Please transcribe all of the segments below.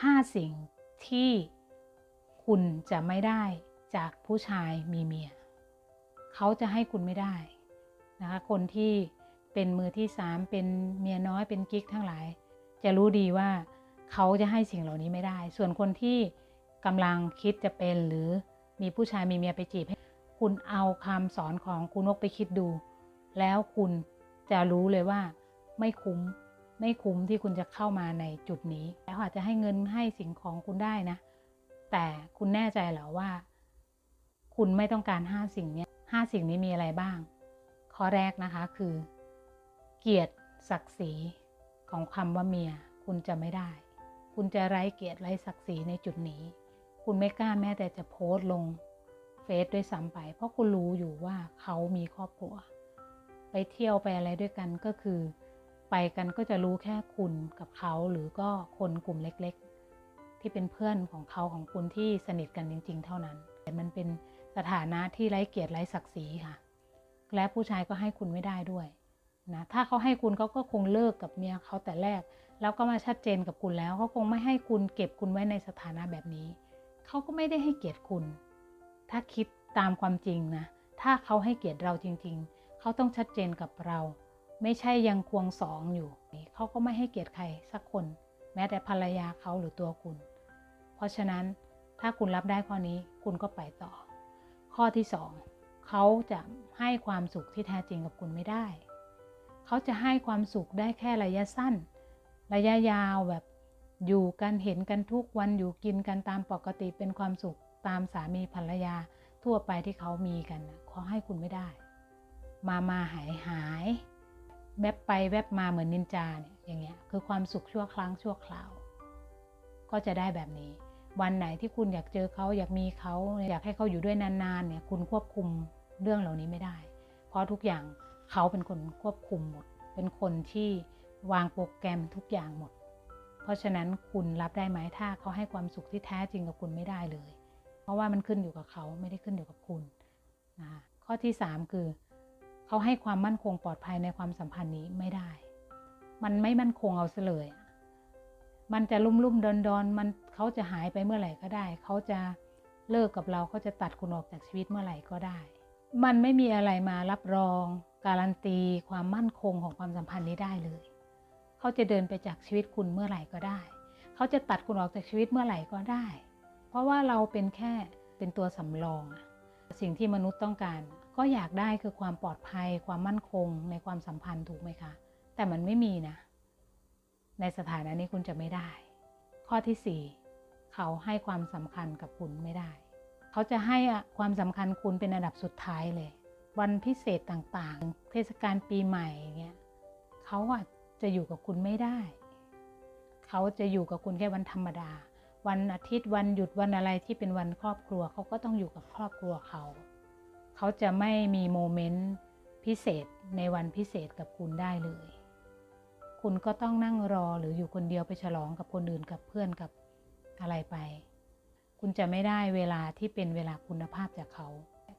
5 สิ่งที่คุณจะไม่ได้จากผู้ชายมีเมีย เขาจะให้คุณไม่ได้นะคะคนที่เป็นมือที่สามเป็นเมียน้อยเป็นกิ๊กทั้งหลาย จะรู้ดีว่าเขาจะให้สิ่งเหล่านี้ไม่ได้ ส่วนคนที่กำลังคิดจะเป็นหรือมีผู้ชายมีเมียไปจีบให้คุณเอาคำสอนของคุณนกไปคิดดู แล้วคุณจะรู้เลยว่าไม่คุ้ม ไม่คุ้มที่คุณจะเข้ามาในจุดนี้ แล้วอาจจะให้เงินให้สิ่งของคุณได้นะ แต่คุณแน่ใจเหรอว่า คุณไม่ต้องการห้าสิ่งนี้ห้าสิ่งนี้มีอะไรบ้าง ข้อแรกนะคะคือ เกียรติศักดิ์ศรีของคำว่าเมีย คุณจะไม่ได้ คุณจะไร้เกียรติไร้ศักดิ์ศรีในจุดนี้ คุณไม่กล้าแม้แต่จะโพสต์ลงเฟซด้วยซ้ำไป เพราะคุณรู้อยู่ว่าเขามีครอบครัว ไปเที่ยวไปอะไรด้วยกันก็คือ ไปกันก็จะรู้แค่คุณกับเขาหรือก็คนกลุ่มเล็กๆ ที่เป็นเพื่อนของเขาของคุณที่สนิทกันจริง ๆ เท่านั้น แต่มันเป็นสถานะที่ไร้เกียรติไร้ศักดิ์ศรีค่ะ และผู้ชายก็ให้คุณไม่ได้ด้วยนะถ้าเขาให้คุณเขาก็คงเลิกกับเมียเขาแต่แรก แล้วก็มาชัดเจนกับคุณแล้วเขาคงไม่ให้คุณเก็บคุณไว้ในสถานะแบบนี้ เขาก็ไม่ได้ให้เกียรติคุณ ถ้าคิดตามความจริงนะ ถ้าเขาให้เกียรติเราจริง ๆ เขาต้องชัดเจนกับเรา ไม่ใช่ยังควงสองอยู่เขาก็ไม่ให้เกียรติใครสักคน แม้แต่ภรรยาเขาหรือตัวคุณ เพราะฉะนั้นถ้าคุณรับได้ข้อนี้คุณก็ไปต่อ ข้อที่สองเขาจะให้ความสุขที่แท้จริงกับคุณไม่ได้ เขาจะให้ความสุขได้แค่ระยะสั้น ระยะยาวแบบอยู่กันเห็นกันทุกวันอยู่กินกันตามปกติเป็นความสุขตามสามีภรรยาทั่วไปที่เขามีกันเขาให้คุณไม่ได้ มามาหายหาย แวบไปแวบมาเหมือนนินจาเนี่ยอย่างเงี้ยคือความสุขชั่วครั้งชั่วคราว ก็จะได้แบบนี้ วันไหนที่คุณอยากเจอเขาอยากมีเขาอยากให้เขาอยู่ด้วยนานๆเนี่ยคุณควบคุมเรื่องเหล่านี้ไม่ได้ เพราะทุกอย่างเขาเป็นคนควบคุมหมด เป็นคนที่วางโปรแกรมทุกอย่างหมด เพราะฉะนั้นคุณรับได้ไหมถ้าเขาให้ความสุขที่แท้จริงกับคุณไม่ได้เลย เพราะว่ามันขึ้นอยู่กับเขาไม่ได้ขึ้นอยู่กับคุณนะข้อที่ 3 คือ เขาให้ความมั่นคงปลอดภัยในความสัมพันธ์นี้ไม่ได้ มันไม่มั่นคงเอาซะเลย มันจะลุ่มลุ่มดอนดอนมันเขาจะหายไปเมื่อไหร่ก็ได้ เขาจะเลิกกับเราเขาจะตัดคุณออกจากชีวิตเมื่อไหร่ก็ได้ มันไม่มีอะไรมารับรอง การันตีความมั่นคงของความสัมพันธ์นี้ได้เลย เขาจะเดินไปจากชีวิตคุณเมื่อไหร่ก็ได้ เขาจะตัดคุณออกจากชีวิตเมื่อไหร่ก็ได้ เพราะว่าเราเป็นแค่เป็นตัวสำรอง สิ่งที่มนุษย์ต้องการ ก็อยากได้คือความปลอดภัย ความมั่นคงในความสัมพันธ์ถูกไหมคะ แต่มันไม่มีนะ ในสถานะนี้คุณจะไม่ได้ ข้อที่ 4 เขาให้ความสำคัญกับคุณไม่ได้ เขาจะให้ความสำคัญคุณเป็นอันดับสุดท้ายเลย วันพิเศษต่างๆ เทศกาลปีใหม่เงี้ยเขาอะจะอยู่กับคุณไม่ได้ เขาจะอยู่กับคุณแค่วันธรรมดา วันอาทิตย์วันหยุดวันอะไรที่เป็นวันครอบครัว เขาก็ต้องอยู่กับครอบครัวเขา เขาจะไม่มีโมเมนต์พิเศษในวันพิเศษกับคุณได้เลย คุณก็ต้องนั่งรอหรืออยู่คนเดียวไปฉลองกับคนอื่นกับเพื่อนกับอะไรไป คุณจะไม่ได้เวลาที่เป็นเวลาคุณภาพจากเขา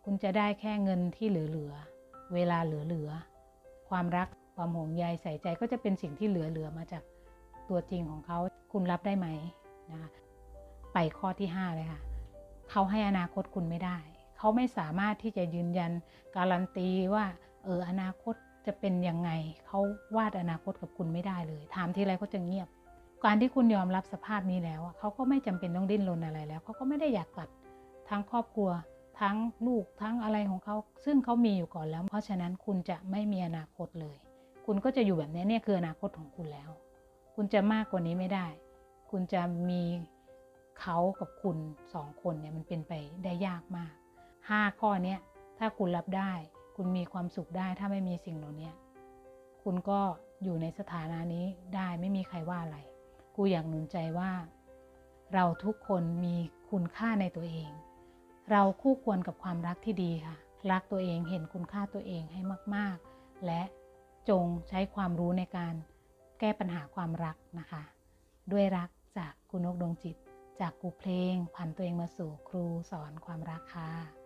คุณจะได้แค่เงินที่เหลือๆ เวลาเหลือๆ ความรักความห่วงใยใส่ใจก็จะเป็นสิ่งที่เหลือๆ มาจากตัวจริงของเขา คุณรับได้ไหมนะคะไปข้อที่ 5 เลยค่ะ เขาให้อนาคตคุณไม่ได้ เขาไม่สามารถที่จะยืนยันการันตีว่าเอออนาคตจะเป็นยังไงเขาวาดอนาคตกับคุณไม่ได้เลย ถามทีไรเขาจะเงียบ การที่คุณยอมรับสภาพนี้แล้วเขาก็ไม่จำเป็นต้องดิ้นรนอะไรแล้วเขาก็ไม่ได้อยากตัดทั้งครอบครัว ทั้งลูกทั้งอะไรของเขาซึ่งเขามีอยู่ก่อนแล้ว เพราะฉะนั้นคุณจะไม่มีอนาคตเลย คุณก็จะอยู่แบบนี้เนี่ยคืออนาคตของคุณแล้ว คุณจะมากกว่านี้ไม่ได้ คุณจะมีเขากับคุณสองคนเนี่ยมันเป็นไปได้ยากมาก ห้าข้อเนี้ยถ้าคุณรับได้ คุณมีความสุขได้ถ้าไม่มีสิ่งเหล่านี้คุณก็อยู่ในสถานะนี้ได้ไม่มีใครว่าอะไร กูอยากหนุนใจว่า เราทุกคนมีคุณค่าในตัวเอง เราคู่ควรกับความรักที่ดีค่ะ รักตัวเองเห็นคุณค่าตัวเองให้มาก ๆ และจงใช้ความรู้ในการแก้ปัญหาความรักนะคะ ด้วยรักจากคุณนกดวงจิต จากกูเพลงผ่านตัวเองมาสู่ครูสอนความรักค่ะ